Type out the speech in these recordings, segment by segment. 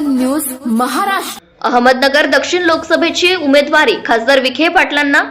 News Maharashtra. Ahmednagar दक्षिण लोकसभेची उमेदवारी खासदार विखे पाटलांना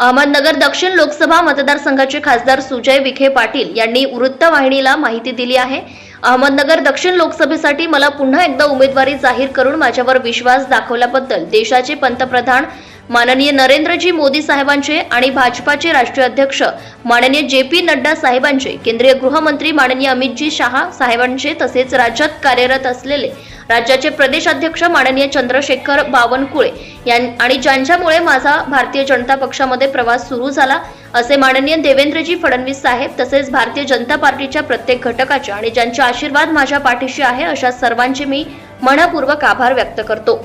अहमदनगर दक्षिण लोकसभा मतदारसंघाचे खासदार सुजय विखे पाटील यांनी वृत्तवाहिनीला माहिती दिली आहे. अहमदनगर दक्षिण लोकसभेसाठी मला पुन्हा एकदा उमेदवारी जाहीर करून माझ्यावर विश्वास दाखवल्याबद्दल देशाचे पंतप्रधान माननीय नरेंद्रजी मोदी साहेबांचे आणि भाजपाचे राष्ट्रीय अध्यक्ष माननीय जे पी नड्डा साहेबांचे केंद्रीय गृहमंत्री माननीय अमितजी शहा साहेबांचे तसेच राज्यात कार्यरत असलेले राज्याचे प्रदेश अध्यक्ष माननीय चंद्रशेखर बावनकुळे यां आणि ज्यांच्यामुळे माझा भारतीय जनता पक्षामध्ये प्रवास सुरू झाला असे माननीय देवेंद्रजी फडणवीस साहेब तसेच भारतीय जनता पार्टीच्या प्रत्येक घटकाचे आणि ज्यांचे आशीर्वाद माझ्या पाठीशी आहे अशा सर्वांचे मी मनपूर्वक आभार व्यक्त करतो.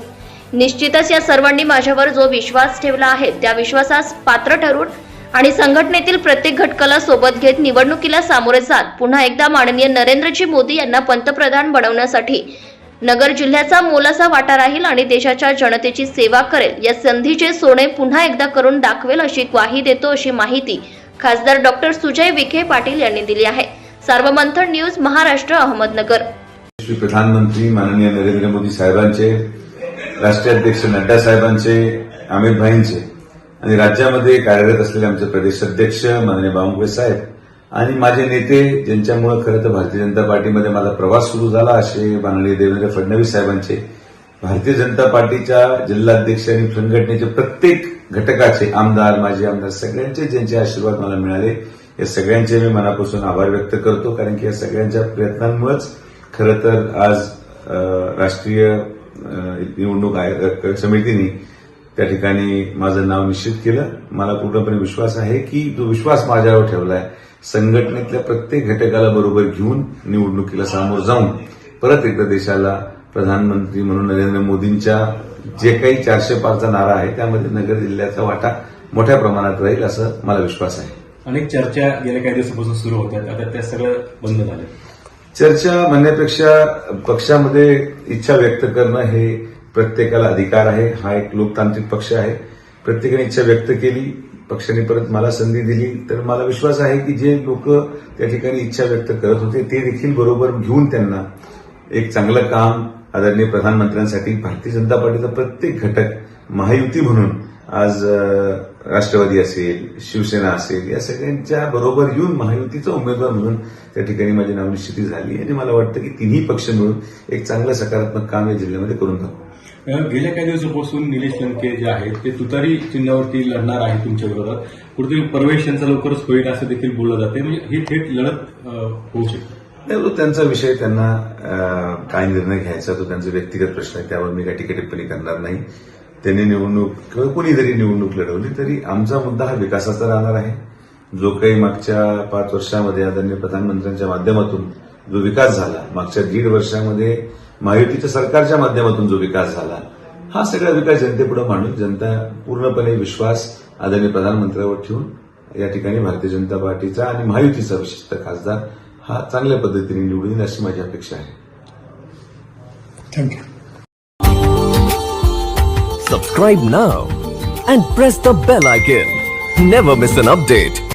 निश्चितच या सर्वांनी माझ्यावर जो विश्वास ठेवला आहे त्या विश्वासास पात्र ठरून आणि संघटनेतील प्रत्येक घटकाला सोबत घेत निवडणुकीला सामोरे जात पुन्हा एकदा माननीय नरेंद्रजी मोदी यांना पंतप्रधान बनवण्यासाठी नगर जिल्ह्याचा मोलाचा वाटा राहील आणि देशाच्या जनतेची सेवा करेल. या संधीचे सोने पुन्हा एकदा करून दाखवेल अशी ग्वाही देतो अशी माहिती खासदार डॉक्टर सुजय विखे पाटील यांनी दिली आहे. सार्वमंथन न्यूज महाराष्ट्र अहमदनगर. प्रधानमंत्री माननीय नरेंद्र मोदी साहेबांचे राष्ट्रीय अध्यक्ष नड्डा साहेबांचे अमित भाईंचे आणि राज्यामध्ये कार्यरत असलेले आमचे प्रदेश अध्यक्ष माननीय बावनकुळे साहेब आणि माझे नेते ज्यांच्यामुळे खरं तर भारतीय जनता पार्टीमध्ये माझा प्रवास सुरू झाला असे माननीय देवेंद्र फडणवीस साहेबांचे भारतीय जनता पार्टीच्या जिल्हाध्यक्ष आणि संघटनेचे प्रत्येक घटकाचे आमदार माजी आमदार सगळ्यांचे ज्यांचे आशीर्वाद मला मिळाले या सगळ्यांचे मी मनापासून आभार व्यक्त करतो कारण की या सगळ्यांच्या प्रयत्नांमुळेच खरं तर आज राष्ट्रीय निवडणूक आयोग समितीने त्या ठिकाणी माझं नाव निश्चित केलं. मला पूर्णपणे विश्वास आहे की जो विश्वास माझ्यावर ठेवला आहे संघटनेतल्या प्रत्येक घटकाला बरोबर घेऊन निवडणुकीला सामोर जाऊन परत एकदा देशाला प्रधानमंत्री म्हणून नरेंद्र मोदींच्या जे काही चारशे पाचचा नारा आहे त्यामध्ये नगर जिल्ह्याचा वाटा मोठ्या प्रमाणात राहील असं मला विश्वास आहे. अनेक चर्चा गेल्या काही दिवसापासून सुरू होत्या. आता त्या सगळं बंद झालं. चर्चा म्हणण्यापेक्षा पक्षामध्ये इच्छा व्यक्त करणं हे प्रत्येकाला अधिकार आहे. हा एक लोकतांत्रिक पक्ष आहे. प्रत्येकाने इच्छा व्यक्त केली. पक्षाने परत मला संधी दिली तर मला विश्वास आहे की जे लोक त्या ठिकाणी इच्छा व्यक्त करत होते ते देखील बरोबर घेऊन त्यांना एक चांगलं काम आदरणीय प्रधानमंत्र्यांसाठी भारतीय जनता पार्टीचा प्रत्येक घटक महायुती म्हणून आज राष्ट्रवादी असेल शिवसेना असेल या सगळ्यांच्या बरोबर येऊन महायुतीचा उमेदवार म्हणून त्या ठिकाणी माझी नावनिश्चिती झाली. आणि मला वाटतं की तिन्ही पक्ष मिळून एक चांगलं सकारात्मक काम या जिल्ह्यामध्ये करून दाखवू. गेल्या काही दिवसापासून निलेश लंके जे आहेत ते तुतारी चिन्हावरती लढणार आहे तुमच्या विरोधात कुठेतरी प्रवेश यांचा लवकरच होईल असं देखील बोललं जाते म्हणजे ही थेट लढत होऊ शकते. तो त्यांचा विषय त्यांना काय निर्णय घ्यायचा तो त्यांचा व्यक्तिगत प्रश्न आहे. त्यावर मी काही टीका टिप्पणी करणार नाही. त्यांनी निवडणूक किंवा कोणी जरी निवडणूक लढवली तरी आमचा मुद्दा हा विकासाचा राहणार आहे. जो काही मागच्या पाच वर्षामध्ये आदरणीय प्रधानमंत्र्यांच्या माध्यमातून जो विकास झाला मागच्या दीड वर्षामध्ये महायुतीच्या सरकारच्या माध्यमातून जो विकास झाला हा सगळा विकास जनतेपुढे मांडून जनता पूर्णपणे विश्वास आदरणीय प्रधानमंत्र्यावर ठेवून या ठिकाणी भारतीय जनता पार्टीचा आणि महायुतीचा विशिष्ट खासदार हा चांगल्या पद्धतीने निवडून येईल अशी माझी अपेक्षा आहे thank you Subscribe now and press the bell icon. Never miss an update.